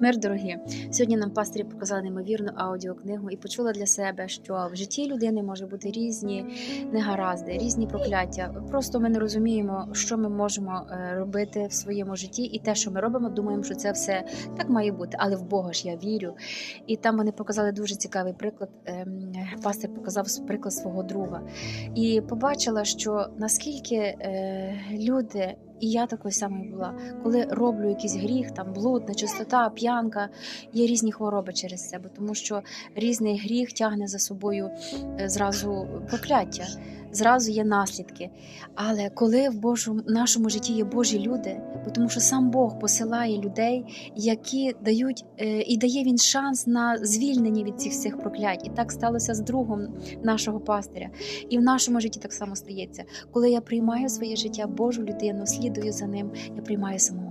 Мир дорогі. Сьогодні нам пастирі показали неймовірну аудіокнигу і почула для себе, що в житті людини може бути різні негаразди, різні прокляття. Просто ми не розуміємо, що ми можемо е, робити в своєму житті, і те, що ми робимо, думаємо, що це все так має бути. Але в Бога ж я вірю. І там вони показали дуже цікавий приклад. Ем, Пастир показав приклад свого друга, і побачила, що наскільки е, люди. І я такою самою була, коли роблю якийсь гріх, там блуд, нечистота, п'янка, є різні хвороби через себе, тому що різний гріх тягне за собою е, зразу прокляття, зразу є наслідки. Але коли в Божому нашому житті є Божі люди, тому що сам Бог посилає людей, які дають е, і дає він шанс на звільнення від цих всіх проклять. І так сталося з другом нашого пастиря. І в нашому житті так само стається. Коли я приймаю своє життя Божу людину, слідую за ним, я приймаю самого